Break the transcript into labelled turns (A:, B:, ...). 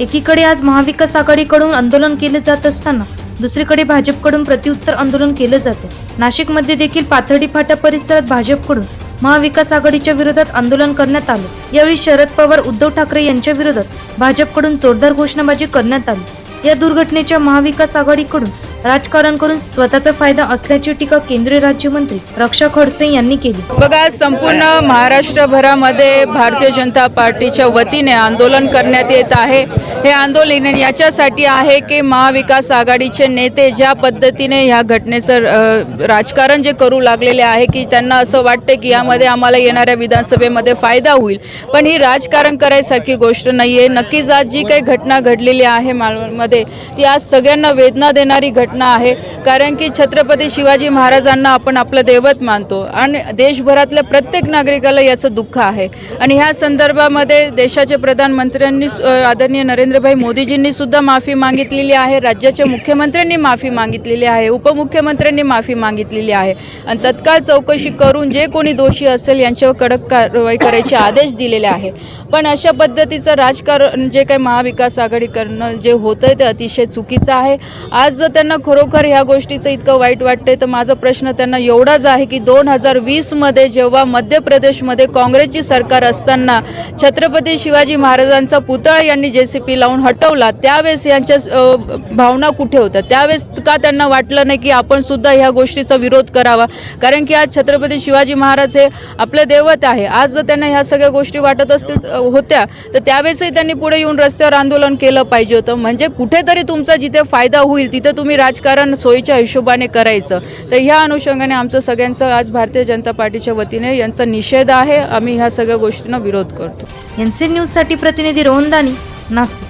A: एकीकडे आज महाविकास आघाडीकडून आंदोलन केले जात असताना दुसरीकडे भाजपकडून प्रत्युत्तर आंदोलन केलं जाते. नाशिकमध्ये देखील पाथर्डी फाटा परिसरात भाजपकडून महाविकास आघाडीच्या विरोधात आंदोलन करण्यात आले. यावेळी शरद पवार उद्धव ठाकरे यांच्या विरोधात भाजपकडून जोरदार घोषणाबाजी करण्यात आली. या दुर्घटनेच्या महाविकास आघाडीकडून राजकारण करून स्वतःचा फायदा असल्याची टीका केंद्रीय राज्यमंत्री रक्षा खडसे यांनी केली.
B: बघा संपूर्ण महाराष्ट्रभरामध्ये भारतीय जनता पार्टीच्या वतीने आंदोलन करण्यात येत आहे. हे आंदोलन याच्यासाठी आहे की महाविकास आघाडीचे नेते ज्या पद्धतीने ह्या घटनेचं राजकारण जे करू लागलेले आहे की त्यांना असं वाटते की यामध्ये आम्हाला येणाऱ्या विधानसभेमध्ये फायदा होईल. पण ही राजकारण करायसारखी गोष्ट नाही आहे नक्कीच आज जी काही घटना घडलेली आहे मालवणमध्ये ती आज सगळ्यांना वेदना देणारी घटना आहे. कारण की छत्रपती शिवाजी महाराजांना आपण आपलं दैवत मानतो आणि देशभरातल्या प्रत्येक नागरिकाला याचं दुःख आहे. आणि ह्या संदर्भामध्ये देशाचे प्रधानमंत्र्यांनी आदरणीय नरेंद्रभाई मोदीजींनी सुद्धा माफी मागितलेली आहे. राज्याच्या मुख्यमंत्र्यांनी माफी मागितलेली आहे. उपमुख्यमंत्र्यांनी माफी मागितलेली आहे. आणि तत्काळ चौकशी करून जे कोणी दोषी असेल यांच्यावर कडक कारवाई करायचे आदेश दिलेले आहे. पण अशा पद्धतीचं राजकारण जे काही महाविकास आघाडी करणं जे होतं आहे ते अतिशय चुकीचं आहे. आज जर त्यांना खरोखर ह्या गोष्टीचं इतकं वाईट वाटतंय? तर माझा प्रश्न त्यांना एवढाच आहे की दोन हजार वीसमध्ये जेव्हा मध्य प्रदेशमध्ये काँग्रेसची सरकार असताना छत्रपती शिवाजी महाराजांचा पुतळा यांनी जे सी पी लावून हटवला त्यावेळेस यांच्या भावना कुठे होत्या? त्यावेळेस का त्यांना वाटलं नाही की आपण सुद्धा ह्या गोष्टीचा विरोध करावा? कारण की आज छत्रपती शिवाजी महाराज हे आपलं दैवत आहे. आज जर त्यांना ह्या सगळ्या गोष्टी वाटत असतील होत्या तर त्यावेळेसही त्यांनी पुढे येऊन रस्त्यावर आंदोलन केलं पाहिजे होतं. म्हणजे कुठेतरी तुमचा जिथे फायदा होईल तिथे तुम्ही राजकारण सोयीच्या हिशोबाने करायचं. तर ह्या अनुषंगाने आमचं सगळ्यांचं आज भारतीय जनता पार्टीच्या वतीने यांचा निषेध आहे. आम्ही ह्या सगळ्या गोष्टींना विरोध करतो.
A: एनसी न्यूजसाठी प्रतिनिधी रोहनदानी नाशिक.